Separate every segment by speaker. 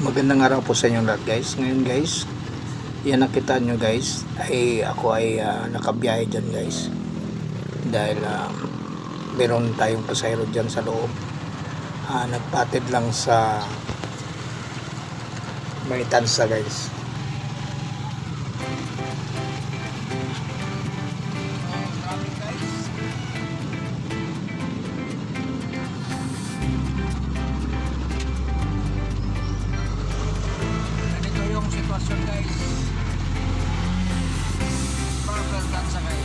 Speaker 1: Magandang araw po sa inyo lahat guys. Ngayon guys, yan nakita nyo guys, ay ako ay ah, nakabiyahe dyan guys. Dahil ah, meron tayong pasayro dyan sa loob. Ah, nagpatid lang sa Manitansa guys.
Speaker 2: Yung sitwasyon guys. Proper dansa guys.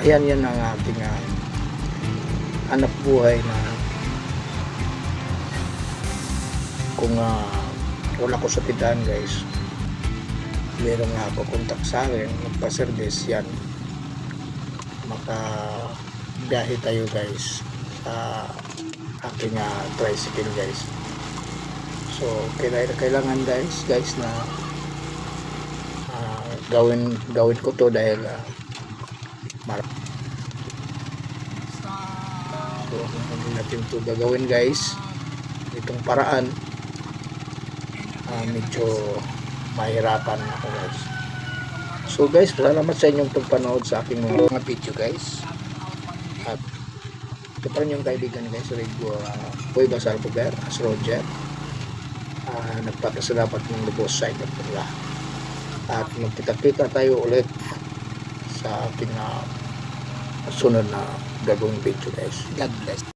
Speaker 1: Ayan yan ang ating ah, anak buhay na kung ah, wala ko sa tindahan guys meron nga ako contact sa akin magpa-service yan. Maka biyahe tayo guys sa aking ah, tricycle guys. So kailangan, kailangan guys guys na ah, gawin gawin ko to dahil ah, mar So, kung natin ito gagawin guys, itong paraan, ah, medyo mahirapan ako guys. So guys, salamat sa inyong pagpanood sa aking mga video guys. At ito pa yung kaibigan guys, Rigo uh, Boy Basar Buber, as Roger. Uh, nagpapasalamat ng lubos sa inyong pula. At magkita-kita tayo ulit sa ating uh, sunod na gagawing video guys. God bless.